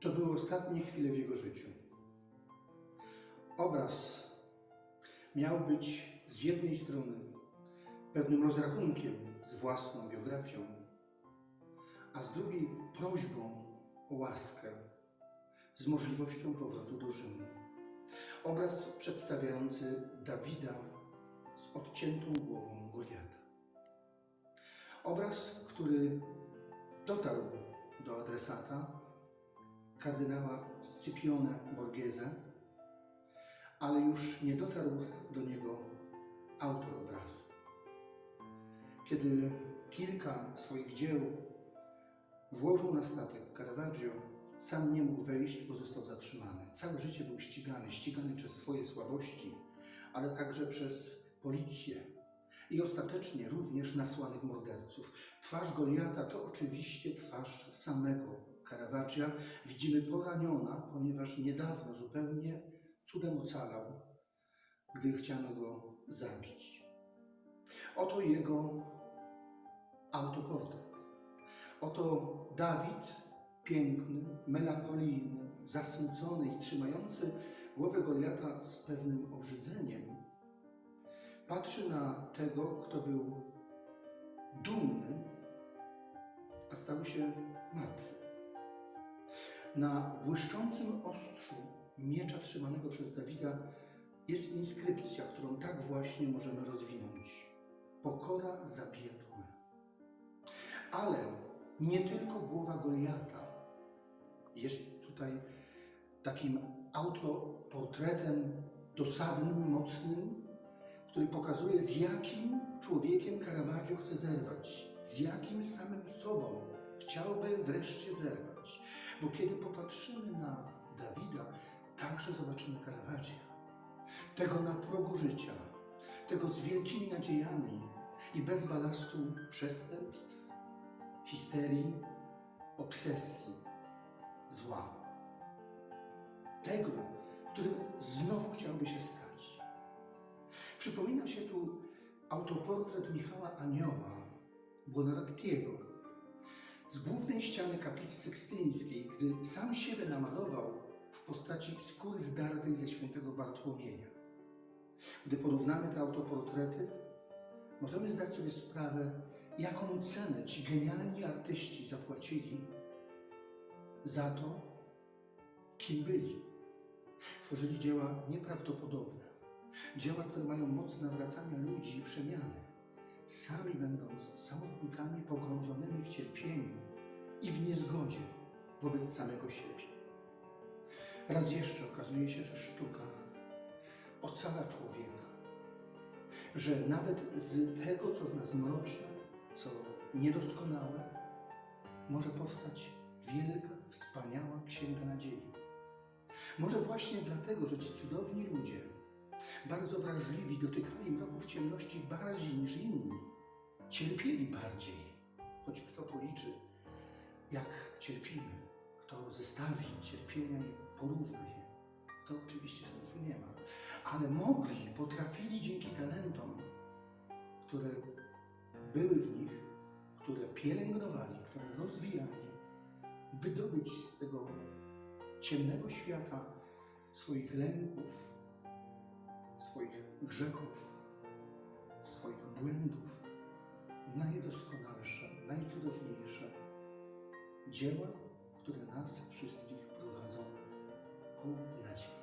To były ostatnie chwile w jego życiu. Obraz miał być z jednej strony pewnym rozrachunkiem z własną biografią, a z drugiej prośbą o łaskę z możliwością powrotu do Rzymu. Obraz przedstawiający Dawida z odciętą głową Goliata. Obraz, który dotarł do adresata kardynała Scipione Borghese, ale już nie dotarł do niego autor obrazu. Kiedy kilka swoich dzieł włożył na statek Caravaggio, sam nie mógł wejść, bo został zatrzymany. Całe życie był ścigany, ścigany przez swoje słabości, ale także przez policję i ostatecznie również nasłanych morderców. Twarz Goliata to oczywiście twarz samego Caravaggia. Widzimy poraniona, ponieważ niedawno zupełnie cudem ocalał, gdy chciano go zabić. Oto jego autoportret. Oto Dawid, piękny, melancholijny, zasmucony i trzymający głowę Goliata z pewnym obrzydzeniem, patrzy na tego, kto był dumny, a stał się martwy. Na błyszczącym ostrzu miecza trzymanego przez Dawida jest inskrypcja, którą tak właśnie możemy rozwinąć. Pokora zabija dumę. Ale nie tylko głowa Goliata jest tutaj takim autoportretem dosadnym, mocnym, który pokazuje, z jakim człowiekiem Caravaggio chce zerwać, z jakim samym sobą chciałby wreszcie zerwać. Bo kiedy popatrzymy na Dawida, także zobaczymy Caravaggia. Tego na progu życia, tego z wielkimi nadziejami i bez balastu przestępstw, histerii, obsesji, zła. Tego, którym znowu chciałby się stać. Przypomina się tu autoportret Michała Anioła Buonarrotiego z głównej ściany kaplicy sekstyńskiej, gdy sam siebie namalował w postaci skóry zdartej ze świętego Bartłomieja. Gdy porównamy te autoportrety, możemy zdać sobie sprawę, jaką cenę ci genialni artyści zapłacili za to, kim byli. Tworzyli dzieła nieprawdopodobne, dzieła, które mają moc nawracania ludzi i przemiany, sami będąc samotnikami pogrążonymi w cierpieniu i w niezgodzie wobec samego siebie. Raz jeszcze okazuje się, że sztuka ocala człowieka, że nawet z tego, co w nas mroczne, co niedoskonałe, może powstać wielka, wspaniała księga nadziei. Może właśnie dlatego, że ci cudowni ludzie, bardzo wrażliwi, dotykali mroków ciemności bardziej niż inni, cierpieli bardziej, choć kto policzy, jak cierpimy, kto zestawi cierpienia i porówna je, to oczywiście sensu nie ma. Ale mogli, potrafili dzięki talentom, które były w nich, które pielęgnowali, które rozwijali, wydobyć z tego ciemnego świata swoich lęków, swoich grzechów, swoich błędów najdoskonalsze, najcudowniejsze dzieła, które nas wszystkich prowadzą ku nadziei.